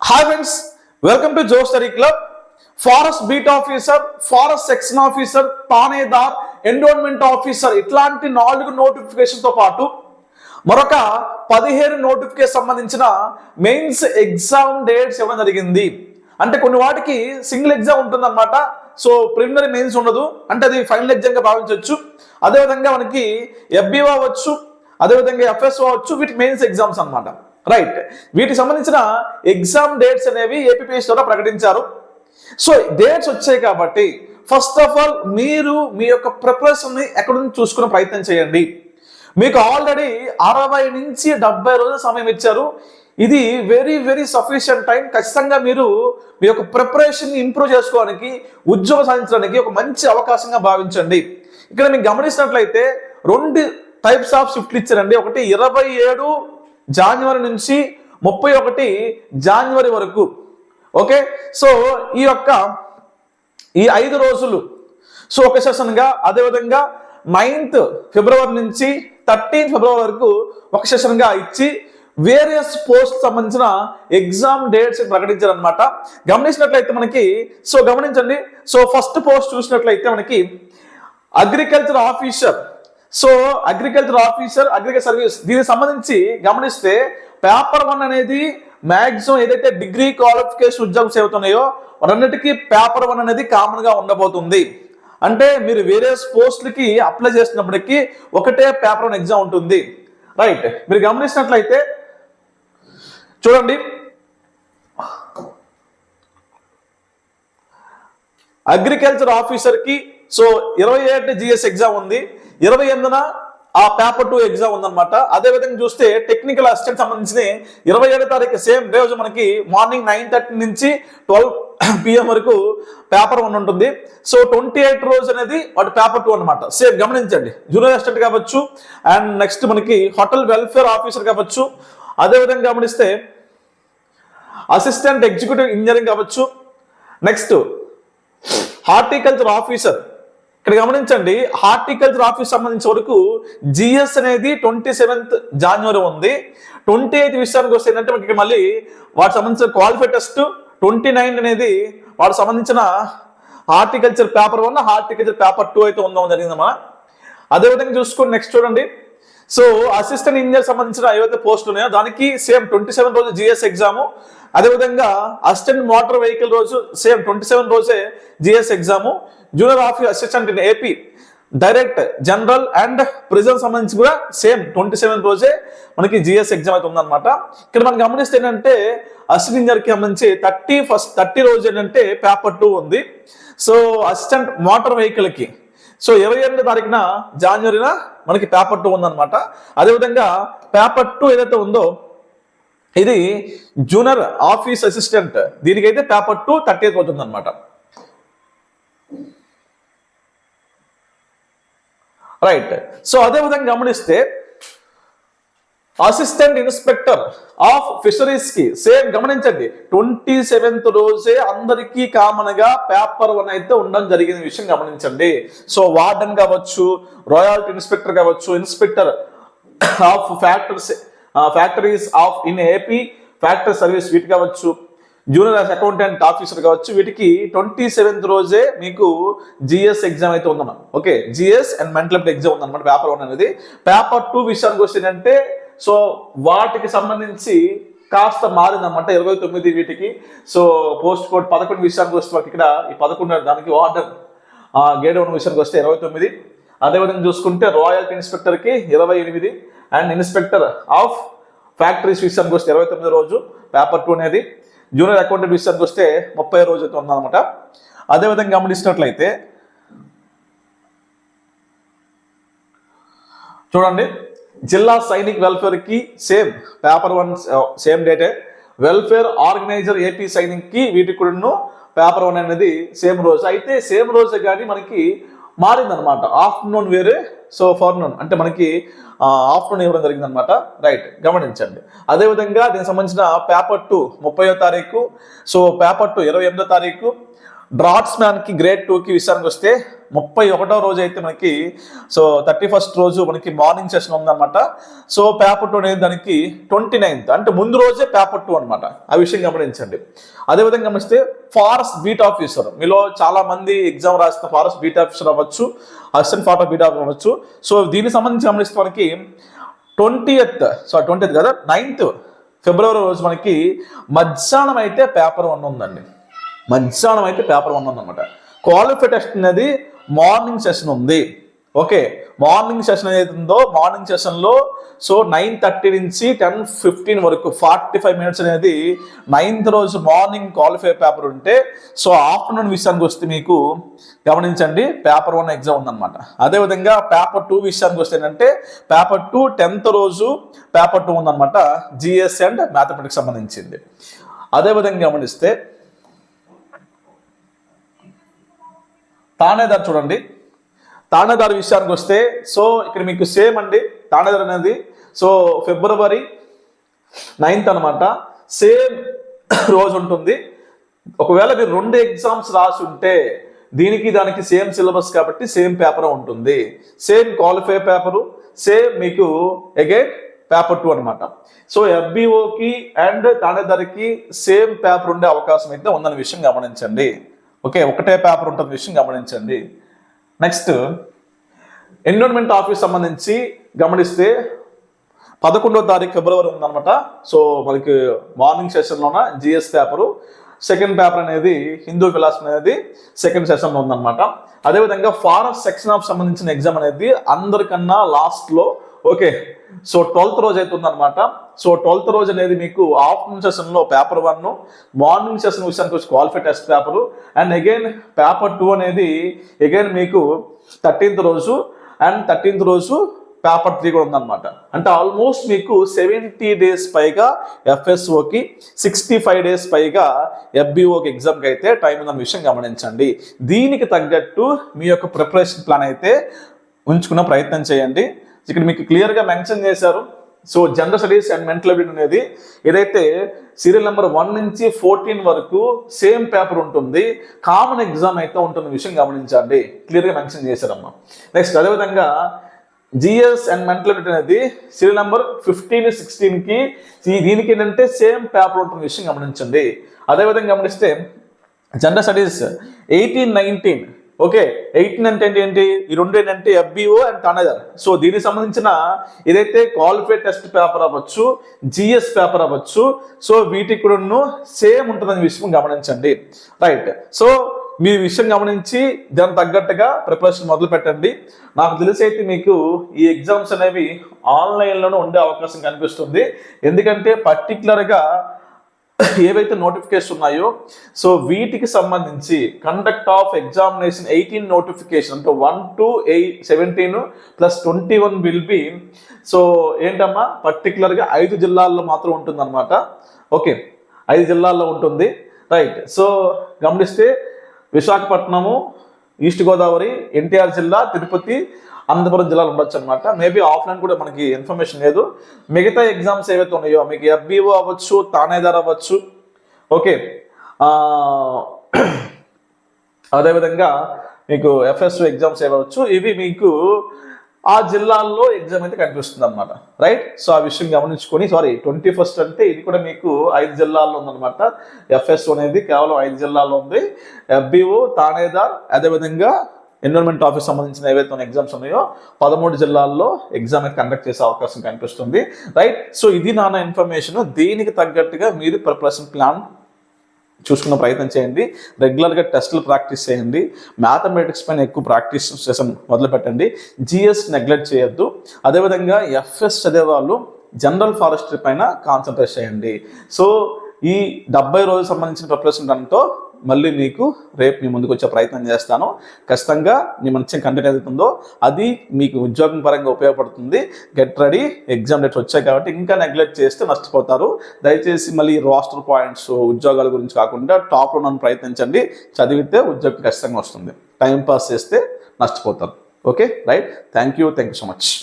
Hi friends welcome to Jo study club forest beat officer forest section officer తానేదార్ enrolment officer ఇట్లాంటి నాలుగు నోటిఫికేషన్తో తో పాటు మరొక పదిహేను నోటిఫికేషన్ సంబంధించిన మెయిన్స్ ఎగ్జామ్ డేట్స్ ఇవ్వడం జరిగింది. అంటే కొన్ని వాటికి సింగిల్ ఎగ్జామ్ ఉంటుందన్నమాట. సో ప్రిలిమినరీ మెయిన్స్ ఉండదు. అంటే అది ఫైనల్ ఎగ్జామ్గా భావించవచ్చు. అదేవిధంగా మనకి ఎఫ్బిఓ అవ్వచ్చు అదేవిధంగా ఎఫ్ఎస్ఓ అవ్వచ్చు వీటి మెయిన్స్ ఎగ్జామ్స్ అన్నమాట. రైట్ వీటికి సంబంధించిన ఎగ్జామ్ డేట్స్ అనేవి ఏపీపీఎస్ ద్వారా ప్రకటించారు. సో డేట్స్ వచ్చాయి కాబట్టి ఫస్ట్ ఆఫ్ ఆల్ మీరు మీ యొక్క ప్రిపరేషన్ని ఎక్కడి నుంచి చూసుకునే ప్రయత్నం చేయండి. మీకు ఆల్రెడీ అరవై నుంచి డెబ్బై రోజుల సమయం ఇచ్చారు. ఇది వెరీ వెరీ సఫిషియంట్ టైం ఖచ్చితంగా మీరు మీ యొక్క ప్రిపరేషన్ ఇంప్రూవ్ చేసుకోవడానికి ఉద్యోగం సాధించడానికి ఒక మంచి అవకాశంగా భావించండి. ఇక్కడ మీకు గమనించినట్లయితే రెండు టైప్స్ ఆఫ్ షిఫ్ట్లు ఇచ్చారండి. ఒకటి ఇరవై ఏడు జాన్వరి నుంచి ముప్పై ఒకటి జాన్వరి వరకు. ఓకే సో ఈ యొక్క ఈ ఐదు రోజులు. సో ఒక సెషన్గా అదేవిధంగా నైన్త్ ఫిబ్రవరి నుంచి థర్టీన్త్ ఫిబ్రవరి వరకు ఒక సెషన్గా ఇచ్చి వేరియస్ పోస్ట్ సంబంధించిన ఎగ్జామ్ డేట్స్ ప్రకటించారనమాట గమనించినట్లయితే మనకి సో గమనించండి. సో ఫస్ట్ పోస్ట్ చూసినట్లయితే మనకి agriculture officer so agriculture officer agriculture service దీనికి సంబంధించి గమనిస్తే పేపర్ వన్ అనేది మ్యాక్సిమం ఏదైతే డిగ్రీ క్వాలిఫికేషన్ ఉద్యోగం అవుతున్నాయో రెండింటికి పేపర్ వన్ అనేది కామన్గా ఉండబోతుంది. అంటే మీరు వేరే పోస్టులకి అప్లై చేసినప్పటికీ ఒకటే పేపర్ వన్ ఎగ్జామ్ ఉంటుంది. రైట్ మీరు గమనించినట్లయితే చూడండి. అగ్రికల్చర్ ఆఫీసర్కి సో ఇరవై ఏడు జిఎస్ ఎగ్జామ్ ఉంది. ఇరవై ఎనిమిదిన ఆ పేపర్ టూ ఎగ్జామ్ ఉందన్నమాట. అదే విధంగా చూస్తే టెక్నికల్ అసిస్టెంట్ సంబంధించిన ఇరవై ఏడో తారీఖు సేమ్ రోజు మనకి మార్నింగ్ నైన్ థర్టీ నుంచి ట్వెల్వ్ పిఎం వరకు పేపర్ వన్ ఉంటుంది. సో ట్వంటీ ఎయిట్ రోజు అనేది వాటి పేపర్ టూ అనమాట సేమ్ గమనించండి. జూనియర్ అసిస్టెంట్ కావచ్చు అండ్ నెక్స్ట్ మనకి హోటల్ వెల్ఫేర్ ఆఫీసర్ కావచ్చు. అదే విధంగా గమనిస్తే అసిస్టెంట్ ఎగ్జిక్యూటివ్ ఇంజనీరింగ్ కావచ్చు. నెక్స్ట్ హార్టికల్చర్ ఆఫీసర్ ఇక్కడ గమనించండి హార్టికల్చర్ ఆఫీస్ సంబంధించిన వరకు జిఎస్ అనేది ట్వంటీ సెవెంత్ జనవరి ఉంది. ట్వంటీ ఎయిత్ విషయానికి వస్తే ఏంటంటే మనకి మళ్ళీ వాటికి సంబంధించిన క్వాలిఫై టెస్ట్ ట్వంటీ నైన్ అనేది వాటికి సంబంధించిన horticulture paper one horticulture paper two అయితే ఉందాం జరిగిందమ్మా. అదేవిధంగా చూసుకొని నెక్స్ట్ చూడండి. సో అసిస్టెంట్ ఇంజనీర్ సంబంధించిన ఏవైతే పోస్టులు ఉన్నాయో దానికి సేమ్ ట్వంటీ సెవెన్ రోజు జిఎస్ ఎగ్జాము అదేవిధంగా అసిస్టెంట్ మోటార్ వెహికల్ రోజు సేమ్ ట్వంటీ సెవెన్ రోజే GS exam junior office assistant in AP direct general and prison సంబంధించి కూడా సేమ్ ట్వంటీ సెవెన్ రోజే మనకి జిఎస్ ఎగ్జామ్ అయితే ఉందన్నమాట. ఇక్కడ మనం గమనిస్తే ఏంటంటే అసిస్టెంట్ ఇంజనీర్కి సంబంధించి థర్టీ ఫస్ట్ థర్టీ రోజు ఏంటంటే పేపర్ టూ ఉంది. సో అసిస్టెంట్ మోటార్ వెహికల్కి సో ఇరవై ఎనిమిది తారీఖున జాన్వరిన మనకి పేపర్ టూ ఉందన్నమాట. అదేవిధంగా పేపర్ టూ ఏదైతే ఉందో ఇది జూనియర్ ఆఫీస్ అసిస్టెంట్. దీనికైతే పేపర్ టూ థర్టీ ఎయిత్ అవుతుంది అనమాట రైట్. సో అదే విధంగా గమనిస్తే అసిస్టెంట్ ఇన్స్పెక్టర్ ఆఫ్ ఫిషరీస్కి సేమ్ గమనించండి. ట్వంటీ సెవెంత్ రోజే అందరికీ కామన్గా పేపర్ వన్ అయితే ఉండడం జరిగిన విషయం గమనించండి. సో వార్డెన్ కావచ్చు రాయల్టీ ఇన్స్పెక్టర్ కావచ్చు inspector of factories factories of in AP factory service వీటి కావచ్చు జూనియర్ అకౌంటెంట్ ఆఫీసర్ కావచ్చు వీటికి ట్వంటీ సెవెంత్ రోజే మీకు జిఎస్ ఎగ్జామ్ అయితే ఉందన్నమాట. Okay GS and mental exam ఉందన్నమాట పేపర్ వన్ అనేది. పేపర్ టూ విషయానికి వస్తే సో వాటికి సంబంధించి కాస్త మారిందన్నమాట ఇరవై తొమ్మిది వీటికి. సో పోస్ట్ కోడ్ పదకొండు విషయానికి వస్తే ఇక్కడ ఈ పదకొండు దానికి ఆర్డర్ గేడ్ వన్ విషయానికి వస్తే ఇరవై తొమ్మిది. అదేవిధంగా చూసుకుంటే రాయల్టీ ఇన్స్పెక్టర్కి ఇరవై ఎనిమిది. అండ్ ఇన్స్పెక్టర్ ఆఫ్ ఫ్యాక్టరీస్ విషయానికి వస్తే ఇరవై తొమ్మిది రోజు పేపర్ టూ అనేది. జూనియర్ అకౌంటెంట్ విషయానికి వస్తే ముప్పై రోజు అయితే ఉందన్నమాట. అదేవిధంగా గమనించినట్లయితే చూడండి. జిల్లా సైనిక్ వెల్ఫేర్కి సేమ్ పేపర్ వన్ సేమ్ డేటే. వెల్ఫేర్ ఆర్గనైజర్ ఏపీ సైనిక్కి వీటికి కూడా పేపర్ వన్ అనేది సేమ్ రోజు. అయితే సేమ్ రోజే కానీ మనకి మారిందనమాట ఆఫ్టర్నూన్ వేరే సో ఫార్నూన్. అంటే మనకి ఆఫ్టర్నూన్ ఇవ్వడం జరిగిందనమాట రైట్ గమనించండి. అదేవిధంగా దీనికి సంబంధించిన పేపర్ టూ ముప్పయో తారీఖు. సో పేపర్ టూ ఇరవై ఎనిమిదో తారీఖు. డ్రాట్స్ మ్యాన్కి గ్రేడ్ టూకి విషయానికి వస్తే ముప్పై ఒకటో రోజు అయితే మనకి సో థర్టీ ఫస్ట్ రోజు మనకి మార్నింగ్ సెషన్ ఉందన్నమాట. సో పేపర్ టూ అనేది దానికి ట్వంటీ నైన్త్ అంటే ముందు రోజే పేపర్ టూ అనమాట ఆ విషయం గమనించండి. అదేవిధంగా గమనిస్తే ఫారెస్ట్ బీట్ ఆఫీసర్ మీలో చాలా మంది ఎగ్జామ్ రాసిన ఫారెస్ట్ బీట్ ఆఫీసర్ అవ్వచ్చు అసిస్టెంట్ ఫారెస్ట్ బీట్ ఆఫీసర్ అవ్వచ్చు. సో దీనికి సంబంధించి గమనిస్తే మనకి ట్వంటీయత్ సో ట్వంటీయత్ కదా నైన్త్ ఫిబ్రవరి రోజు మనకి మధ్యాహ్నం అయితే పేపర్ వన్ ఉందండి. మధ్యాహ్నం అయితే పేపర్ వన్ ఉందన్నమాట. క్వాలిఫై టెస్ట్ అనేది మార్నింగ్ సెషన్ ఉంది. ఓకే మార్నింగ్ సెషన్ ఏదైతే ఉందో మార్నింగ్ సెషన్లో సో నైన్ థర్టీ నుంచి టెన్ ఫిఫ్టీన్ వరకు ఫార్టీ ఫైవ్ మినిట్స్ అనేది నైన్త్ రోజు మార్నింగ్ క్వాలిఫై పేపర్ ఉంటే సో ఆఫ్టర్నూన్ విషయానికి వస్తే మీకు గమనించండి పేపర్ వన్ ఎగ్జామ్ ఉందన్నమాట. అదేవిధంగా పేపర్ టూ విషయానికి వస్తే ఏంటంటే పేపర్ టూ టెన్త్ రోజు పేపర్ టూ ఉందన్నమాట జిఎస్ అండ్ మ్యాథమెటిక్స్ సంబంధించింది. అదేవిధంగా గమనిస్తే తానేదార్ చూడండి. తానేదార్ విషయానికి వస్తే సో ఇక్కడ మీకు సేమ్ అండి తానేదార్ అనేది. సో ఫిబ్రవరి నైన్త్ అనమాట సేమ్ రోజు ఉంటుంది. ఒకవేళ మీరు రెండు ఎగ్జామ్స్ రాసి ఉంటే దీనికి దానికి సేమ్ సిలబస్ కాబట్టి సేమ్ పేపర్ ఉంటుంది. సేమ్ క్వాలిఫై పేపరు సేమ్ మీకు అగైన్ పేపర్ టూ అనమాట సో ఎఫ్బిఓకి అండ్ తానేదారికి సేమ్ పేపర్ ఉండే అవకాశం అయితే ఉందన్న విషయం గమనించండి. ఓకే ఒకటే పేపర్ ఉంటుంది విషయం గమనించండి. నెక్స్ట్ ఎన్విరాన్మెంట్ ఆఫీస్ సంబంధించి గమనిస్తే పదకొండో తారీఖు ఫిబ్రవరి ఉందన్నమాట. సో మనకి మార్నింగ్ సెషన్లోన జిఎస్ పేపరు సెకండ్ పేపర్ అనేది హిందూ ఫిలాసఫీ అనేది సెకండ్ సెషన్లో ఉందన్నమాట. అదేవిధంగా ఫారెస్ట్ సెక్షన్ ఆఫ్ సంబంధించిన ఎగ్జామ్ అనేది అందరికన్నా లాస్ట్లో ఓకే. సో ట్వెల్త్ రోజు అయితే అనమాట సో ట్వెల్త్ రోజు అనేది మీకు ఆఫ్టర్నూన్ సెషన్లో పేపర్ వన్ మార్నింగ్ సెషన్ విషయానికి వచ్చి qualify test paper. And again paper two అనేది అగైన్ మీకు థర్టీన్త్ రోజు అండ్ థర్టీన్త్ రోజు పేపర్ త్రీ కూడా ఉందన్నమాట. అంటే ఆల్మోస్ట్ మీకు సెవెంటీ డేస్ పైగా ఎఫ్ఎస్ఓకి సిక్స్టీ ఫైవ్ డేస్ పైగా ఎఫ్బిఓకి ఎగ్జామ్కి అయితే టైం ఉందన్న విషయం గమనించండి. దీనికి తగ్గట్టు మీ యొక్క ప్రిపరేషన్ ప్లాన్ అయితే ఉంచుకున్న ప్రయత్నం చేయండి. ఇక్కడ మీకు క్లియర్గా మెన్షన్ చేశారు. So general studies and mental ability అనేది ఏదైతే సీరియల్ నెంబర్ వన్ నుంచి ఫోర్టీన్ వరకు సేమ్ పేపర్ ఉంటుంది. కామన్ ఎగ్జామ్ అయితే ఉంటున్న విషయం గమనించండి. క్లియర్గా మెన్షన్ చేశారమ్మా. నెక్స్ట్ అదేవిధంగా జిఎస్ అండ్ మెంటల్ అబిలిటీ అనేది సీరియల్ నెంబర్ ఫిఫ్టీన్ సిక్స్టీన్కి దీనికి ఏంటంటే సేమ్ పేపర్ ఉంటున్న విషయం గమనించండి. అదేవిధంగా గమనిస్తే general studies eighteen nineteen okay eighteen అంటే ఏంటి ఈ రెండు ఏంటంటే ఎఫ్బిఓ అండ్ తనదర్ సో దీనికి సంబంధించిన ఏదైతే క్వాలిఫై టెస్ట్ పేపర్ అవ్వచ్చు జిఎస్ పేపర్ అవ్వచ్చు సో వీటికి కూడా సేమ్ ఉంటుందని విషయం గమనించండి. రైట్ సో మీ విషయం గమనించి దానికి తగ్గట్టుగా ప్రిపరేషన్ మొదలు పెట్టండి. నాకు తెలిసి అయితే మీకు ఈ ఎగ్జామ్స్ అనేవి ఆన్లైన్లోనే ఉండే అవకాశం కనిపిస్తుంది. ఎందుకంటే పర్టికులర్గా ఏవైతే నోటిఫికేషన్ ఉన్నాయో సో వీటికి సంబంధించి conduct of examination eighteen notification అంటే one two eight seventeen plus twenty one will be so ఏంటమ్మా? పర్టికులర్గా ఐదు జిల్లాల్లో మాత్రం ఉంటుందన్నమాట. ఓకే ఐదు జిల్లాల్లో ఉంటుంది. రైట్ సో గమనిస్తే విశాఖపట్నము ఈస్ట్ గోదావరి ఎన్టీఆర్ జిల్లా తిరుపతి అనంతపురం జిల్లాలో ఉండొచ్చు అనమాట మేబీ ఆఫ్లైన్ కూడా మనకి ఇన్ఫర్మేషన్ లేదు. మిగతా ఎగ్జామ్స్ ఏవైతే ఉన్నాయో మీకు ఎఫ్బిఓ అవ్వచ్చు తానేదార్ అవ్వచ్చు ఓకే అదేవిధంగా మీకు ఎఫ్ఎస్ ఎగ్జామ్స్ ఏవచ్చు ఇవి మీకు ఆ జిల్లాల్లో ఎగ్జామ్ అయితే కనిపిస్తుంది అనమాట రైట్ సో ఆ విషయం గమనించుకొని సారీ ట్వంటీ ఫస్ట్ అంటే ఇది కూడా మీకు ఐదు జిల్లాల్లో ఉందన్నమాట. ఎఫ్ఎస్ అనేది కేవలం ఐదు జిల్లాల్లో ఉంది. ఎఫ్బిఓ తానేదార్ అదేవిధంగా ఎన్విరాన్మెంట్ ఆఫీస్ సంబంధించిన ఏవైతే ఎగ్జామ్స్ ఉన్నాయో పదమూడు జిల్లాల్లో ఎగ్జామ్ కండక్ట్ చేసే అవకాశం కనిపిస్తుంది. రైట్ సో ఇది నాన్న ఇన్ఫర్మేషన్ దీనికి తగ్గట్టుగా మీరు ప్రిపరేషన్ ప్లాన్ చూసుకున్న ప్రయత్నం చేయండి. రెగ్యులర్గా టెస్టులు ప్రాక్టీస్ చేయండి. మ్యాథమెటిక్స్ పైన ఎక్కువ ప్రాక్టీస్ సెషన్ మొదలుపెట్టండి. జిఎస్ నెగ్లెక్ట్ చేయొద్దు. అదేవిధంగా ఎఫ్ఎస్ చదివేవాళ్ళు జనరల్ ఫారెస్ట్రీ పైన కాన్సన్ట్రేట్ చేయండి. సో ఈ డెబ్బై రోజులు సంబంధించిన ప్రిపరేషన్ దాంతో మళ్ళీ మీకు రేపు మీ ముందుకు వచ్చే ప్రయత్నం చేస్తాను. ఖచ్చితంగా మీ మంచి కంటెంట్ ఏదైతుందో అది మీకు ఉద్యోగం పరంగా ఉపయోగపడుతుంది. గెట్ రెడీ ఎగ్జామ్ డేట్స్ వచ్చాయి కాబట్టి ఇంకా నెగ్లెక్ట్ చేస్తే నష్టపోతారు. దయచేసి మళ్ళీ రాస్టర్ పాయింట్స్ ఉద్యోగాల గురించి కాకుండా టాప్లో నన్ను ప్రయత్నించండి. చదివితే ఉద్యోగం ఖచ్చితంగా వస్తుంది. టైం పాస్ చేస్తే నష్టపోతారు. Okay right thank you thank you so much